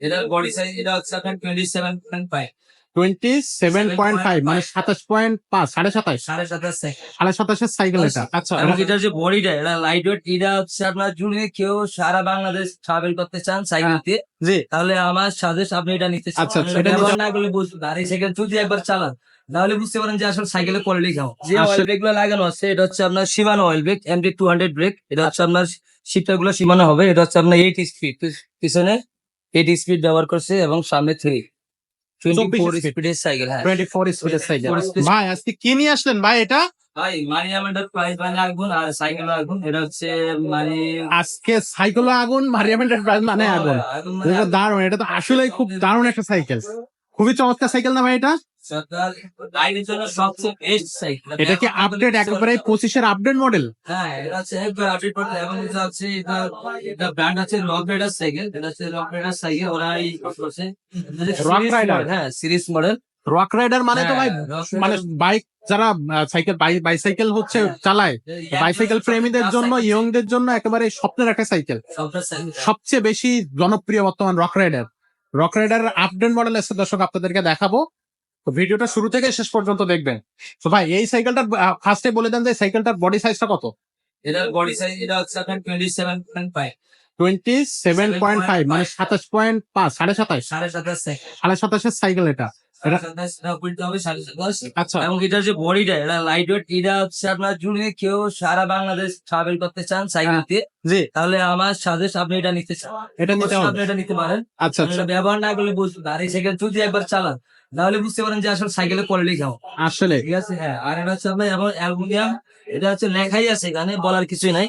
এটার body size এটা হচ্ছে আপনার twenty seven point five twenty seven point five মানে সাতাশ পয়েন্ট পাঁচ সাড়ে সাতাশ। সাড়ে সাতাশ সাড়ে সাতাশের সাইকেল এটা। আচ্ছা। এবং যে বডিটা এটা লাইট ওয়েট এটা হচ্ছে আপনার যদি কেউ সারা বাংলাদেশ ট্রাভেল করতে চান সাইকেল দিয়ে জি। তাহলে আমার সাজেস্ট আপনি এটা নিতে চান। আচ্ছা, সেটা না করলে বুঝবেন আর এই সাইকেল যদি একবার চালান তাহলে বুঝতে পারেন যে আসলে সাইকেলের কোয়ালিটি কেমন যে অয়েল ব্রেকগুলো লাগানো আছে এটা হচ্ছে আপনার Shimano oil brake MD two hundred brake এটা হচ্ছে আপনার শিপটারগুলো সীমানো হবে এটা হচ্ছে আপনার এইট স্পিড পিছনে এইট স্পিড ব্যবহার করছে এবং সামনে থ্রি 24 স্পিডের সাইকেল হ্যাঁ। টোয়েন্টি ফোর স্পিডের সাইকেল 24 speed। ভাই আজকে কি নিয়ে আসলেন ভাই এটা? ভাই মারিয়ামেন্টার প্রাইস মানে আগুন আর সাইকেল আগুন এটা হচ্ছে মানে আজকে সাইকেল আগুন মারিয়ামেন্টের প্রাইস মানে আগুন। মানে এটা দারুণ এটা তো আসলেই খুব দারুণ একটা সাইকেল খুবই চমৎকার সাইকেল না ভাই এটা? এটা কি আপডেট একেবারে পঁচিশের আপডেট মডেল হ্যাঁ এটা হচ্ছে একবার আপডেট করতে এবং এটা হচ্ছে এটা এটা ব্র্যান্ড আছে রক রাইডার সাইকেল এটা হচ্ছে রক রাইডার সাইকেল ওরা এই করছে। Rock Rider? হ্যাঁ সিরিজ মডেল রক রাইডার মানে তো ভাই মানে বাইক যারা সাইকেল বাইসাইকেল হচ্ছে চালায়। বাইসাইকেল প্রেমীদের জন্য ইয়ংদের জন্য একেবারে স্বপ্নের একটা সাইকেল সবচেয়ে বেশি জনপ্রিয় বর্তমান Rock Rider Rock Rider update model এসে দর্শক আপনাদেরকে দেখাবো। তো ভিডিওটা শুরু থেকে শেষ পর্যন্ত দেখবেন। তো ভাই এই সাইকেলটা ফার্স্টে বলে দেন যে সাইকেলটার বডি সাইজটা কত? এটার বডি সাইজ এটা হচ্ছে আপনার twenty seven point five twenty seven point five মানে সাতাশ পয়েন্ট পাঁচ সাড়ে সাতাশ। সাড়ে সাতাশ সাড়ে সাতাশের সাইকেল এটা। সাড়ে সাতাশ আচ্ছা। এবং এটার যে বডিটা এটা লাইট ওয়েট এটা হচ্ছে আপনার যদি কেউ সারা বাংলাদেশ ট্রাভেল করতে চান সাইকেল দিয়ে জি। তাহলে আমার আপনি এটা নিতে চান। এটা নিতে আপনি এটা নিতে পারেন। আচ্ছা আচ্ছা। এটা ব্যবহার না করলে বুঝবেন আর এই সাইকেল যদি একবার চালান তাহলে বুঝতে পারেন যে আসলে সাইকেলের কোয়ালিটি কেমন। আসলে। ঠিক আছে? হ্যাঁ আর এটা হচ্ছে আপনার এবং অ্যালুমিনিয়াম এটা হচ্ছে লেখাই আছে এখানে বলার কিছুই নাই।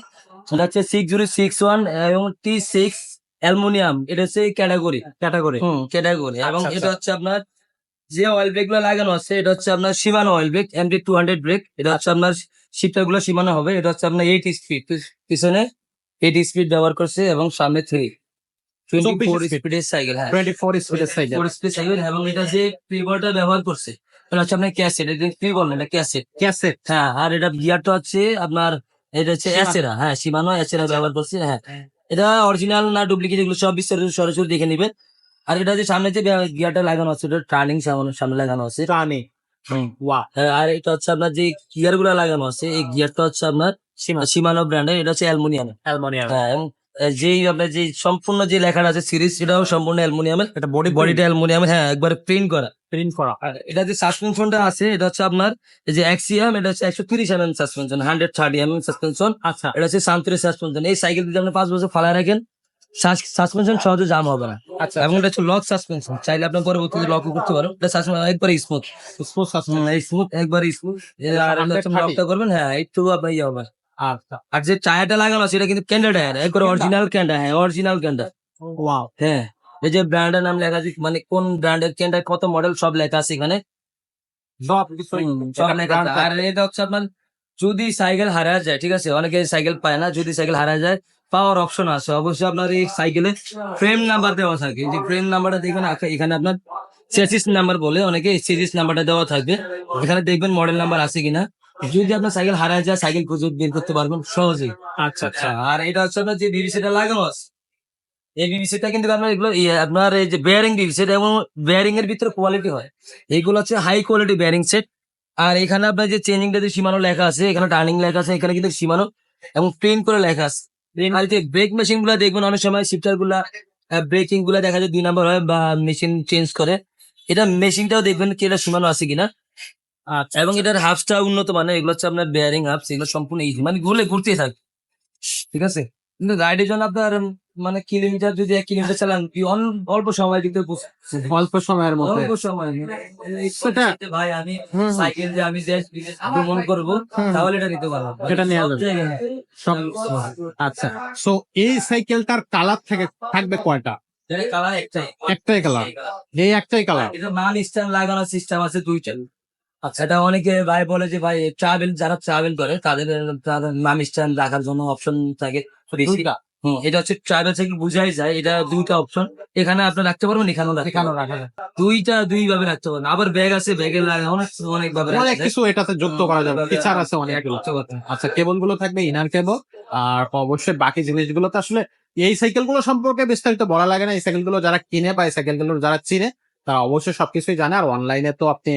এটা হচ্ছে সিক্স জিরো সিক্স ওয়ান এবং টি সিক্স অ্যালুমিনিয়াম এটা হচ্ছে ক্যাটাগরি ক্যাটাগরি ক্যাটাগরি এবং এটা হচ্ছে আপনার যে অয়েল ব্রেকগুলো লাগানো আছে এটা হচ্ছে আপনার Shimano oil brake MD two hundred brake এটা হচ্ছে আপনার শিপটারগুলো সীমানো হবে এটা হচ্ছে আপনার এইট স্পিড পিছনে এইট স্পিড ব্যবহার করছে এবং সামনে থ্রি টোয়েন্টি ফোর স্পিডের সাইকেল হ্যাঁ। টোয়েন্টি ফোর স্পিডের সাইকেল ফোর স্পিড সাইকেল এবং এটা যে প্রিবলটা ব্যবহার করছে এটা হচ্ছে আপনার ক্যাসেট এটা এটা ক্যাসেট ক্যাসেট হ্যাঁ আর এটা গিয়ারটা হচ্ছে আপনার এটা হচ্ছে। অ্যাচেরা হ্যাঁ সীমানো অ্যাচেরা ব্যবহার করছে হ্যাঁ। এটা অরিজিনাল না ডুপ্লিকেট এগুলো সব বিস্তারিত সরাসরি দেখে নিবেন। আর এটা যে সামনে যে গিয়ারটা লাগানো আছে এটা টার্নিং সামনে লাগানো আছে। ওয়া হ্যাঁ, আর এটা হচ্ছে আপনার যে গিয়ারগুলো লাগানো আছে এই গিয়ারটা হচ্ছে আপনার সীমানো। ব্র্যান্ডের এটা হচ্ছে অ্যালুমিনিয়াম অ্যালমোনিয়াম। হ্যাঁ যেই আপনার যে সম্পূর্ণ যে লেখাটা আছে সিরিজ সেটাও সম্পূর্ণ অ্যালুমিনিয়ামের। এটা বডি বডিটা অ্যালুমিনিয়ামের হ্যাঁ একবার প্রিন্ট করা। প্রিন্ট করা। এটা যে সাসপেনশনটা আছে এটা হচ্ছে আপনার এই যে এক্সিএম এটা হচ্ছে একশো তিরিশ M M suspension hundred thirty M M suspension আচ্ছা। এটা হচ্ছে সামত্রিশ সাসপেনশন এই সাইকেল যদি আপনি পাঁচ বছর ফালা রাখেন সাসপেনশন সহজে জাম হবে না। আচ্ছা। এবং এটা হচ্ছে লক সাসপেনশন চাইলে আপনার পরবর্তীতে লক করতে পারো এটা সাসপেনশন একবার স্মুথ স্পোর্টস সাসপেন্স এই স্মুথ একবার স্মুথ আর এটা হচ্ছে 130 লকটা করবেন। হ্যাঁ একটু আপনার ইয়ে হবে আর যে টায়ারটা লাগানো এটা কিন্তু ক্যান্ডা টায়ার একবার অরিজিনাল ক্যান্ডা হ্যাঁ অরিজিনাল ক্যান্ডা ওয়াও হ্যাঁ এই যে ব্র্যান্ডের নাম লেখা আছে মানে কোন ব্র্যান্ডের ক্যান্ডা কত মডেল সব লেখা আছে এখানে? সব লেখা আর এটা হচ্ছে আপনার যদি সাইকেল হারা যায় ঠিক আছে? অনেকে সাইকেল পায় না যদি সাইকেল হারা যায় পাওয়ার অপশন আছে। অবশ্যই আপনার এই সাইকেলে ফ্রেম নাম্বার দেওয়া থাকে। যে ফ্রেম নাম্বারটা দেখবেন এখানে আপনার চেসিস নাম্বার বলে অনেকে চেসিস নাম্বারটা দেওয়া থাকবে। এখানে দেখবেন মডেল নাম্বার আছে কিনা। যদি আপনার সাইকেল হারা যায় সাইকেল খুঁজে বের করতে পারবেন সহজেই। আচ্ছা আচ্ছা। আচ্ছা আর এটা হচ্ছে আপনার যে বিবিসিটা লাগানো আছে এই বিবিসিটা কিন্তু আপনার এগুলো ইয়ে, আপনার এই যে বেয়ারিং বিবিসিটা এবং বেয়ারিং এর ভিতরে কোয়ালিটি হয়। এইগুলো হচ্ছে হাই কোয়ালিটি বেয়ারিং সেট আর এখানে আপনার যে চেঞ্জিংটা যে সীমানো লেখা আছে এখানে টার্নিং লেখা আছে এখানে কিন্তু সীমানো এবং প্রিন্ট করে লেখা আছে। আর ব্রেক মেশিনগুলা দেখবেন অনেক সময় শিফটারগুলা ব্রেকিংগুলা দেখা যায় দুই নাম্বার হয় বা মেশিন চেঞ্জ করে। এটা মেশিনটাও দেখবেন কি এটা সীমানো আছে কিনা। আচ্ছা এবং এটার হাফসটা উন্নত মানে এগুলো হচ্ছে আপনার বেয়ারিং হাফস এগুলো সম্পূর্ণ ইজি মানে ঘুরলে ঘুরতেই থাকে। ঠিক আছে? কিন্তু রাইডের জন্য আপনার মানে কিলোমিটার যদি এক কিলোমিটার চালান কি অল্প সময় দিতে অল্প সময়ের মধ্যে। অল্প সময়। সেটা- ভাই আমি। সাইকেল দিয়ে আমি দেশ বিদেশ ভ্রমণ করব তাহলে এটা নিতে পারব এটা নেওয়া যাবে। আচ্ছা। সো এই সাইকেলটার কালার থেকে থাকবে কয়টা? কালার একটাই। একটাই কালার এই একটাই কালার এটা মান স্ট্যান্ড লাগানোর সিস্টেম আছে দুইটা। আচ্ছা এটা অনেকে ভাই বলে যে ভাই ট্রাভেল যারা ট্রাভেল করে তাদের তাদের মান স্ট্যান্ড রাখার জন্য অপশন থাকে। এটা হচ্ছে ট্রাভেল থেকে বুঝাই যায়। এটা দুইটা অপশন এখানে আপনি রাখতে পারবেন এখানেও এখানেও রাখা যায়। দুইটা দুই ভাবে রাখতে পারবেন। আবার ব্যাগ আছে ব্যাগের লাগা অনেক অনেক ভাবে অনেক কিছু এটাতে যুক্ত করা যাবে। ফিচার আছে অনেকগুলো। আচ্ছা কেবলগুলো থাকবে ইনার কেবল আর অবশ্যই বাকি জিনিসগুলো তো আসলে এই সাইকেলগুলো সম্পর্কে বিস্তারিত বলা লাগে না। এই সাইকেলগুলো যারা কিনে বা এই সাইকেলগুলো যারা চিনে তারা অবশ্যই সবকিছুই জানে। আর অনলাইনে তো আপনি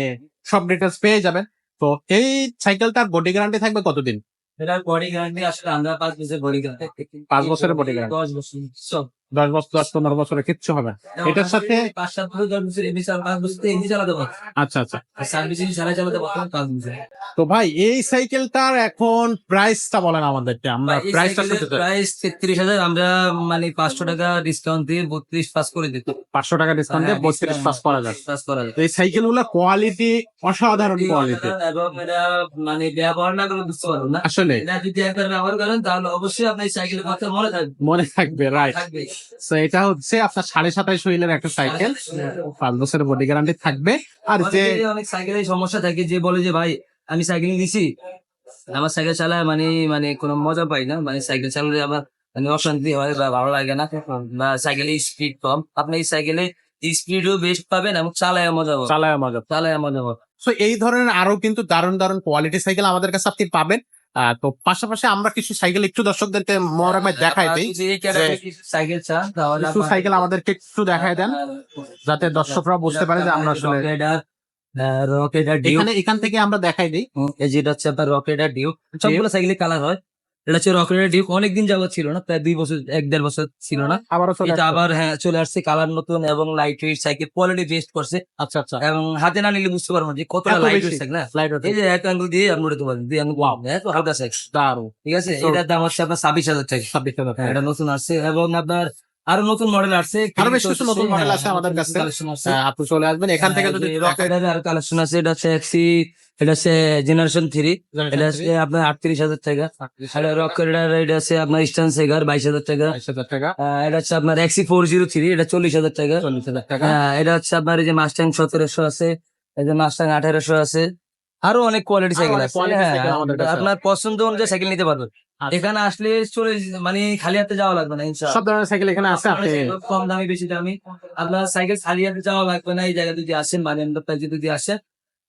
সব ডিটেলস পেয়ে যাবেন। তো এই সাইকেলটার বডি গ্যারান্টি থাকবে কতদিন? এটার বডি গ্যারান্টি আসলে আমরা পাঁচ বছর বডি গ্যারান্টি পাঁচ বছরের বডি গ্যারান্টি দশ বছর। সব। দশ বছর দশ পনেরো বছরে কিচ্ছু হবে। এটার সাথে- পাঁচ সাত বছর দশ বছর এমনি পাঁচ বছর এমনি চালাতে পারব আচ্ছা আচ্ছা। সার্ভিসিং ছাড়াই চালাতে পারতাম পাঁচ বছর তো ভাই এই সাইকেলটার এখন প্রাইসটা বলেন আমাদেরকে আমরা প্রাইসটা প্রাইস তেত্রিশ হাজার আমরা মানে পাঁচশো টাকা ডিসকাউন্ট দিয়ে বত্রিশ পাস করে দিত পাঁচশো টাকা ডিসকাউন্ট দিয়ে বত্রিশ পাস করা যায়। পাস করা যায়। এই সাইকেলগুলো কোয়ালিটি অসাধারণ কোয়ালিটি এবং এটা মানে ব্যবহার না করে বুঝতে পারব না। আসলে। এটা যদি একবার ব্যবহার করেন তাহলে অবশ্যই আপনার সাইকেলের কথা মনে থাকবে। মনে থাকবে রাইট থাকবে। তো এটা হচ্ছে আপনার সাড়ে সাতাইশ হুইলের একটা সাইকেল পাঁচ বছরের বডি গ্যারান্টি থাকবে। আর যে অনেক সাইকেলের সমস্যা থাকে যে বলে যে ভাই আমি সাইকেল দিছি। আমার সাইকেল চালায় মানে মানে কোনো মজা পাই না। মানে সাইকেল চালালে আমার মানে অশান্তি হয় বা ভালো লাগে না। বা সাইকেলে স্পিড কম। আপনি এই সাইকেলে স্পিডও বেশি পাবেন এবং চালায় মজা হবে চালায় মজা। চালায় মজা হবে তো এই ধরনের আরও কিন্তু দারুণ দারুণ কোয়ালিটি সাইকেল আমাদের কাছে আপনি পাবেন। তো পাশাপাশি আমরা কিছু সাইকেল একটু দর্শকদেরকে মহরমে দেখাই দিই। সাইকেল চান তাহলে কিছু সাইকেল আমাদেরকে একটু দেখাই দেন যাতে দর্শকরা বুঝতে পারে যে আমরা আসলে ডিউ। এখানে এখান থেকে আমরা দেখাই দিই। এই যেটা হচ্ছে আপনার রকেটার ডিউ। সবগুলো সাইকেলের কালার হয় এটা হচ্ছে রকেটার ডিউক অনেকদিন যাবত ছিল না প্রায় দুই বছর এক দেড় বছর ছিল না। আবারও চলে এটা আবার হ্যাঁ চলে আসছে। কালার নতুন এবং light weight cycle quality best করছে। আচ্ছা আচ্ছা। এবং হাতে না নিলে বুঝতে পারব যে কতটা লাইট? ওয়েট সাইকেল না Light এই যে এক আঙ্গুল দিয়ে আপনি উড়াতে পারেন দুই আঙ্গুল ওয়াও এত হালকা সাইকেল দারুণ। ঠিক আছে? এটার দাম হচ্ছে আপনার ছাব্বিশ হাজার টাকা। ছাব্বিশ হাজার হ্যাঁ, এটা নতুন আসছে এবং আপনার আরও নতুন মডেল আসছে আরও বেশ কিছু নতুন model আছে আমাদের কাছে। আহ, আপনি চলে আসবেন এখান থেকে যদি আর কালেকশন আছে এটা হচ্ছে এক্সি এটা হচ্ছে জেনারেশন থ্রি এটা হচ্ছে আপনার আটত্রিশ হাজার টাকা। এটা রকেটার এটা আছে আপনার স্টান সেগার বাইশ হাজার টাকা। এটা হচ্ছে আপনার এক্সি ফোর জিরো থ্রি এটা চল্লিশ হাজার টাকা। চল্লিশ হাজার টাকা। হ্যাঁ এটা হচ্ছে আপনার এই যে মাস্টাং সতেরোশো আছে এই যে মাস্টাং আঠারোশো আছে। আরও অনেক কোয়ালিটি সাইকেল আছে। হ্যাঁ, আপনার পছন্দ অনুযায়ী সাইকেল নিতে পারবেন। আচ্ছা। এখানে আসলে চলে মানে খালি হাতে যাওয়া লাগবে না সব ধরনের সাইকেল এখানে আছে আপনি কম দামি বেশি দামি। আপনার সাইকেল খালি হাতে যাওয়া লাগবে না এই জায়গায় যদি আসেন মানে যদি আসেন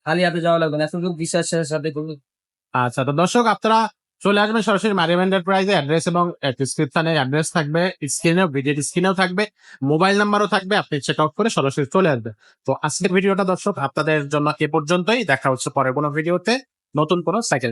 খালি হাতে যাওয়া লাগবে না। এখন বিশ্বাসের সাথে আচ্ছা তো দর্শক আপনারা চলে আসবেন সরাসরি মারিয়াম এন্টারপ্রাইজে অ্যাড্রেস এবং ডিসক্রিপশনে অ্যাড্রেস থাকবে স্ক্রিনেও ভিডিও স্ক্রিনেও থাকবে মোবাইল নাম্বারও থাকবে, আপনি চেক আউট করে সরাসরি চলে আসবেন তো আজকের ভিডিওটা দর্শক, আপনাদের জন্য এ পর্যন্তই, দেখা হচ্ছে পরে কোনো ভিডিওতে নতুন কোনো সাইকেল